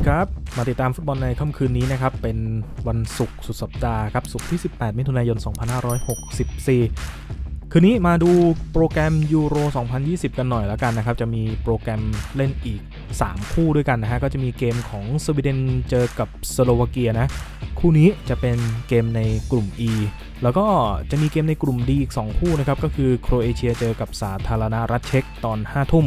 ดีครับ มาติดตามฟุตบอลในค่ำคืนนี้นะครับ เป็นวันศุกร์สุดสัปดาห์ครับศุกร์ที่ 18 มิถุนายน 2564 คืนนี้มาดูโปรแกรมยูโร 2020 กันหน่อยแล้วกันนะครับ จะมีโปรแกรมเล่นอีก 3 คู่ด้วยกันนะฮะ ก็จะมีเกมของสวีเดนเจอกับสโลวาเกียนะ คู่นี้จะเป็นเกมในกลุ่ม E แล้วก็จะมีเกมในกลุ่ม D อีก 2 คู่นะครับ ก็คือโครเอเชียเจอกับสาธารณรัฐเช็กตอน 5 ทุ่ม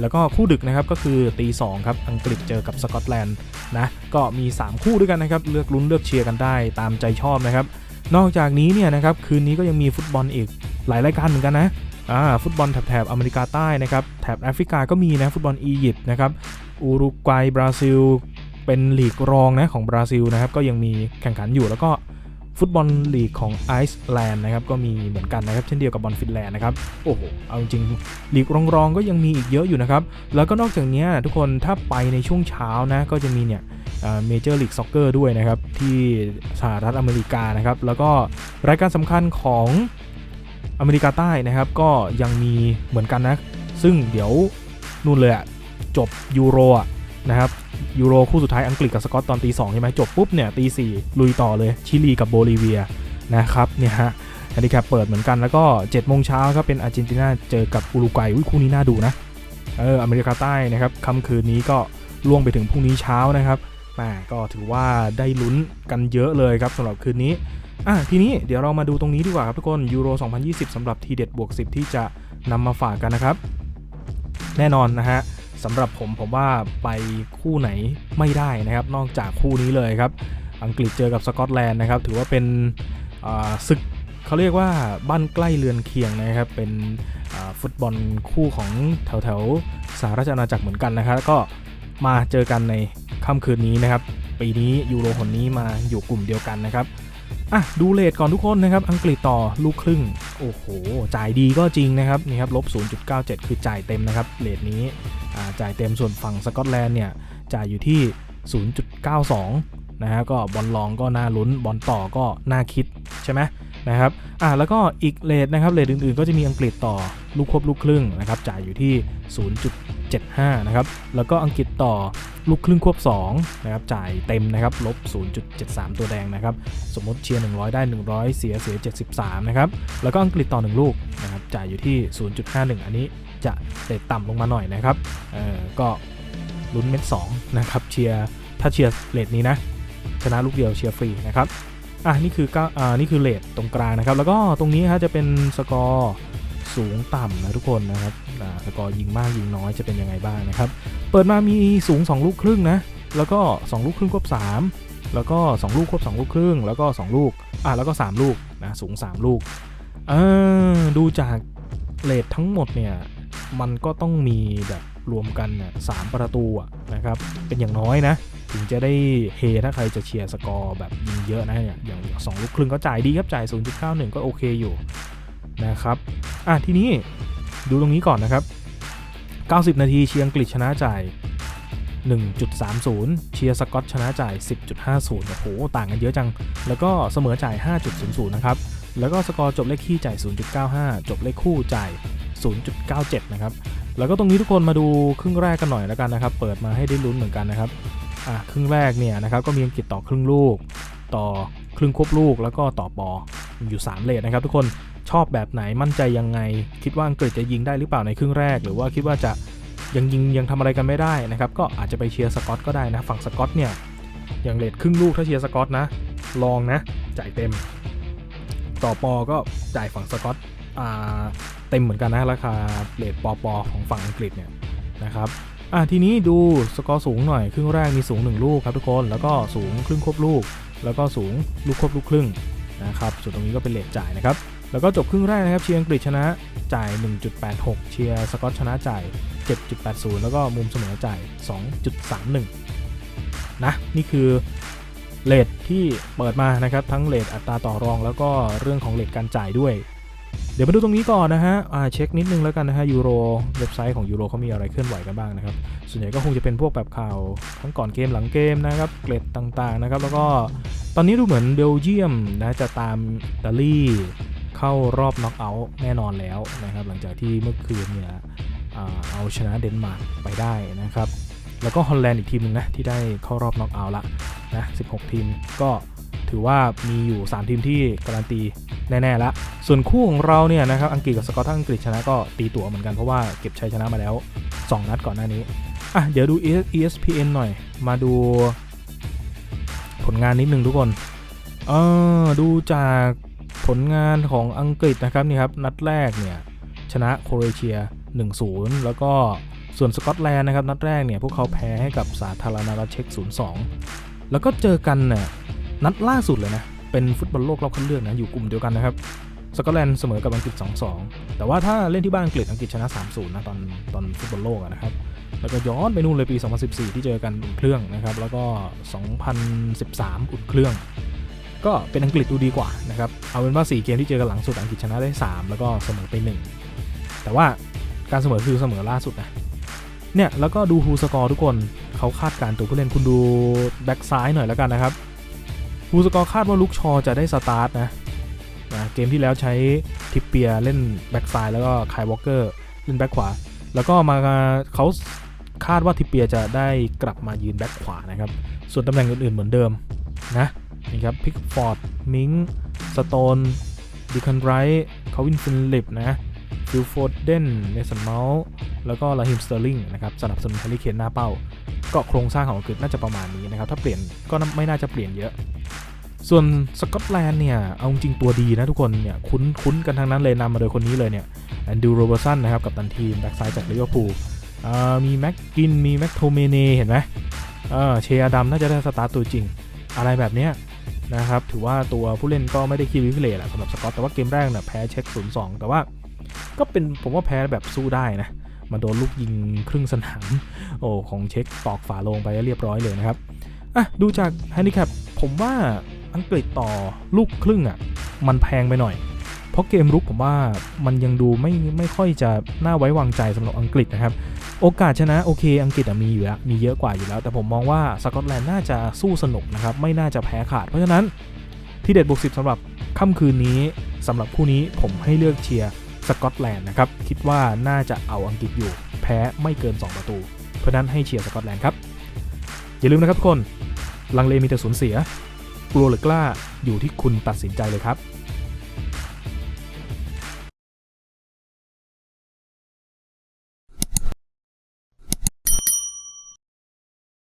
แล้วก็คู่ดึกนะครับก็คือตีสองครับอังกฤษเจอกับสกอตแลนด์นะก็มี 3 คู่ด้วยกันนะครับเลือกลุ้นเลือกเชียร์กันได้ตามใจชอบนะครับนอกจากนี้เนี่ยนะครับคืนนี้ก็ยังมีฟุตบอลอีกหลายรายการเหมือนกันนะอ่าฟุตบอลแถบแถบอเมริกาใต้นะครับแถบแอฟริกาก็มีนะฟุตบอลอียิปต์นะครับอุรุกวัยบราซิล เป็นลีกรองนะของบราซิลนะครับก็ยังมีแข่งขันอยู่แล้วก็ ฟุตบอลลีกของไอซ์แลนด์นะครับก็มีเหมือนกันนะครับเช่นเดียวกับบอลฟินแลนด์นะครับโอ้โหเอาจริงๆลีกรองๆก็ยังมีอีกเยอะอยู่นะครับแล้วก็นอกจากนี้ทุกคนถ้าไปในช่วงเช้านะก็จะมีเนี่ยเมเจอร์ลีกซ็อกเกอร์ด้วยนะครับที่สหรัฐอเมริกานะครับแล้วก็รายการสำคัญของอเมริกาใต้นะครับก็ยังมีเหมือนกันนะ ซึ่งเดี๋ยวนู่นเลยอะจบยูโรอะนะครับ ยูโรคู่สุดท้ายอังกฤษกับสกอตตอนตีสองใช่ไหมจบปุ๊บเนี่ยตีสี่ลุยต่อเลยชิลีกับโบลิเวียนะครับเนี่ยฮะแฮนดิแคปเปิดเหมือนกันแล้วก็7จ็ดโมงเช้าครับเป็นอาร์เจนตินาเจอกับอุรุกวัยอุ้ยคู่นี้น่าดูนะเอออเมริกาใต้นะครับค่ำคืนนี้ก็ล่วงไปถึงพรุ่งนี้เช้านะครับแหมก็ถือว่าได้ลุ้นกันเยอะเลยครับสำหรับคืนนี้อะทีนี้เดี๋ยวเรามาดูตรงนี้ดีกว่าครับทุกคนยูโร 2020สำหรับทีเด็ดบวก 10 ที่จะนำมาฝากกันนะครับ แน่นอนนะฮะ สำหรับผมผมว่าไปคู่ไหนไม่ได้นะครับ นอกจากคู่นี้เลยครับ อังกฤษเจอกับสกอตแลนด์นะครับ ถือว่าเป็นศึกเขาเรียกว่าบ้านใกล้เรือนเคียงนะครับ เป็นฟุตบอลคู่ของแถวแถวๆสหราชอาณาจักรเหมือนกันนะครับ ก็มาเจอกันในค่ำคืนนี้นะครับ ปีนี้ยูโรคนนี้มาอยู่กลุ่มเดียวกันนะครับอะดูเลทก่อนทุกคนนะครับ อังกฤษต่อลูกครึ่ง โอ้โห จ่ายดีก็จริงนะครับ นี่ครับลบ0.97 คือจ่ายเต็มนะครับเลทนี้ จ่ายเต็มส่วนฝั่งสกอตแลนด์เนี่ยจ่ายอยู่ที่ 0.92 นะฮะก็บอลลองก็น่าลุ้นบอลต่อก็น่าคิดใช่ไหมนะครับอ่าแล้วก็อีกเลทนะครับเลทอื่นๆ ก็จะมีอังกฤษต่อลูกควบลูกครึ่งนะครับจ่ายอยู่ที่ 0.75 นะครับแล้วก็อังกฤษต่อลูกครึ่งควบ2นะครับจ่ายเต็มนะครับลบ 0.73 ตัวแดงนะครับสมมติเชียร์ 100 ได้ 100 เสียเสีย 73 นะครับแล้วก็อังกฤษต่อ 1 ลูกนะครับจ่ายอยู่ที่ 0.51 อันนี้ จะเตะต่ำลงมาหน่อยนะครับเออก็ลุ้นเม็ด2นะครับเชียร์ถ้าเชียร์เลทนี้นะชนะลูกเดียวเชียร์ฟรีนะครับอะนี่คือก็อ่านี่คือเลทตรงกลางนะครับ แล้วก็ตรงนี้ฮะจะเป็นสกอร์สูงต่ำนะทุกคนนะครับสกอร์ยิงมากยิงน้อยจะเป็นยังไงบ้างนะครับ เปิดมามีสูง 2 ลูกครึ่งนะ แล้วก็ 2 ลูกครึ่งควบ 3 แล้วก็ 2 ลูกควบ 2 ลูกครึ่ง แล้วก็ 2 ลูก อะแล้วก็ 3 ลูกนะสูง 3 ลูก เออดูจากเลททั้งหมดเนี่ย มันก็ต้องมีแบบรวมกันน่ะสามประตูอะนะครับ เป็นอย่างน้อยนะ ถึงจะได้เฮถ้าใครจะเชียร์สกอร์แบบยิงเยอะนะเนี่ยอย่างสองลูกครึ่งก็จ่ายดีครับจ่าย 0.91 ก็โอเคอยู่นะครับอะทีนี้ดูตรงนี้ก่อนนะครับ 90 นาทีเชียงกฤษชนะจ่าย 1.30 เชียร์สกอตชนะจ่าย 10.50 โอ้โห ต่างกันเยอะจัง แล้วก็เสมอจ่าย 5.00 นะครับ แล้วก็สกอร์จบเลขคี่จ่าย 0.95 จบเลขคู่จ่าย 0.97 นะครับ แล้วก็ตรงนี้ทุกคนมาดูครึ่งแรกกันหน่อยแล้วกันนะครับ เปิดมาให้ได้ลุ้นเหมือนกันนะครับ อะครึ่งแรกเนี่ยนะครับก็มีอังกฤษต่อครึ่งลูก ต่อครึ่งควบลูกแล้วก็ต่อปออยู่ 3 เลทนะครับ ทุกคนชอบแบบไหนมั่นใจยังไง คิดว่าอังกฤษจะยิงได้หรือเปล่าในครึ่งแรก หรือว่าคิดว่าจะยังยิงยังทำอะไรกันไม่ได้นะครับ ก็อาจจะไปเชียร์สกอตก็ได้นะ ฝั่งสกอตเนี่ยอย่างเลทครึ่งลูกถ้าเชียร์สกอตนะ ลองนะ จ่ายเต็ม ต่อปอก็จ่ายฝั่งสกอตอ่า ต็มเหมือนกันนะราคาเลทปอปอของฝั่งอังกฤษเนี่ยนะครับอะทีนี้ดูสกอร์สูงหน่อยครึ่งแรกมีสูง 1 ลูกครับทุกคนแล้วก็สูงครึ่งควบลูก แล้วก็สูงลูกควบลูกครึ่งนะครับส่วนตรงนี้ก็เป็นเลทจ่ายนะครับแล้วก็จบครึ่งแรกนะครับเชียร์อังกฤษชนะจ่าย 1.86 เชียร์สกอตชนะจ่าย 7.80 แล้วก็มุมเสมอจ่าย 2.31 นะ นี่คือเลทที่เปิดมานะครับ ทั้งเลทอัตราต่อรอง แล้วก็เรื่องของเลทการจ่ายด้วย เดี๋ยวมาดูตรงนี้ก่อนนะฮะอ่าเช็คนิดนึงแล้วกันนะฮะยูโรเว็บไซต์ของยูโรเขามีอะไรเคลื่อนไหวกันบ้างนะครับ ส่วนใหญ่ก็คงจะเป็นพวกแบบข่าวทั้งก่อนเกมหลังเกมนะครับ เกรดต่างๆนะครับ แล้วก็ตอนนี้ดูเหมือนเบลเยียมนะจะตามอิตาลีเข้ารอบน็อกเอาท์แน่นอนแล้วนะครับ หลังจากที่เมื่อคืนเนี่ยเอาชนะเดนมาร์กไปได้นะครับ แล้วก็ฮอลแลนด์อีกทีมหนึ่งนะที่ได้เข้ารอบน็อกเอาท์ละนะ 16 ทีมก็ถือว่ามีอยู่ 3 ทีมที่การันตี แน่ๆละส่วนคู่ของเราเนี่ยนะครับอังกฤษกับสกอตถ้าอังกฤษชนะก็ตีตั๋วเหมือนกันเพราะว่าเก็บชัยชนะมาแล้ว 2 นัดก่อนหน้านี้อะเดี๋ยวดู ESPN หน่อย มาดู ผลงานนิดนึงทุกคนเออดูจากผลงานของอังกฤษนะครับนี่ครับนัดแรกเนี่ยชนะโครเอเชีย 1-0 แล้วก็ส่วนสกอตแลนด์นะครับนัดแรกเนี่ยพวกเขาแพ้ให้กับสาธารณรัฐเช็ก 0-2 แล้วก็เจอกันเนี่ยนัดล่าสุดเลยนะ เป็นฟุตบอลโลกรอบคัดเลือกนะอยู่กลุ่มเดียวกันนะครับสกอตแลนด์เสมอกับอังกฤษ 2-2 แต่ว่าถ้าเล่นที่บ้านอังกฤษอังกฤษชนะ 3-0 นะตอนตอนฟุตบอลโลกนะครับ แล้วก็ย้อนไปนู่นเลยปี 2014 ที่เจอกันอุ่นเครื่องนะครับ แล้วก็ 2013 อุ่นเครื่อง ก็เป็นอังกฤษดูดีกว่านะครับ เอาเป็นว่า 4 เกมที่เจอกันหลังสุดอังกฤษชนะได้ 3 แล้วก็เสมอไป 1 แต่ว่าการเสมอคือเสมอล่าสุดนะ เนี่ยแล้วก็ดูฮูสกอร์ทุกคนเขาคาดการณ์ตัวผู้เล่นคุณดูแบ็กซ้ายหน่อยแล้วกันนะครับ ฮูสกอร์คาดว่าลุกชอจะได้สตาร์ทนะนะเกมที่แล้วใช้ทิปเปียเล่นแบ็กซ้ายแล้วก็คายวอลเกอร์เล่นแบ็กขวา แล้วก็มาเขาคาดว่าทิปเปียจะได้กลับมายืนแบ็คขวานะครับ ส่วนตำแหน่งอื่นๆเหมือนเดิมนะนี่ครับพิกฟอร์ดมิงสโตนดิคันไรท์คาวินฟินลิปนะฟิลโฟร์เดนเนสันเมาส์แล้วก็ลาฮิมสเตอร์ลิงนะครับสนับสนุนแฮร์รี่เคนหน้าเป้า ก็โครงสร้างของอังกฤษน่าจะประมาณนี้นะครับ ถ้าเปลี่ยนก็ไม่น่าจะเปลี่ยนเยอะ ส่วนสกอตแลนด์เนี่ย เอาจริงตัวดีนะทุกคนเนี่ย คุ้นคุ้นกันทั้งนั้นเลยนำมาโดยคนนี้เลยเนี่ยแอนดูโรเบอร์สันนะครับ กับตันทีม แบ็กซ้ายจากลิเวอร์พูลมีแม็กกิน มีแม็กโทเมเนเห็นไหมเออเชียร์ดำน่าจะได้สตาร์ตตัวจริง อะไรแบบเนี้ยนะครับ ถือว่าตัวผู้เล่นก็ไม่ได้คีวิฟิเลตแหละสำหรับสกอตแต่ว่าเกมแรกเนี่ยแพ้เช็ค 0-2 แต่ว่าก็เป็นผมว่าแพ้แบบสู้ได้นะมาโดนลูกยิงครึ่งสนามโอ้ของเช็คตอกฝาลงไปเรียบร้อยเลยนะครับอะดูจากแฮนดิแคปผมว่า อังกฤษต่อลูกครึ่งอะมันแพงไปหน่อย เพราะเกมรุกผมว่ามันยังดูไม่ไม่ค่อยจะน่าไว้วางใจสำหรับอังกฤษนะครับ โอกาสชนะโอเค อังกฤษมีอยู่แล้วมีเยอะกว่าอยู่แล้ว แต่ผมมองว่าสกอตแลนด์น่าจะสู้สนุกนะครับไม่น่าจะแพ้ขาดเพราะฉะนั้นที่เด็ดบวกสิบสำหรับค่ำคืนนี้สำหรับคู่นี้ผมให้เลือกเชียร์สกอตแลนด์นะครับ คิดว่าน่าจะเอาอังกฤษอยู่ แพ้ไม่เกิน 2 ประตู เพราะฉะนั้นให้เชียร์สกอตแลนด์ครับ อย่าลืมนะครับทุกคน ลังเลมีแต่สูญเสีย กลัวหรือกล้าอยู่ที่คุณตัดสินใจเลยครับ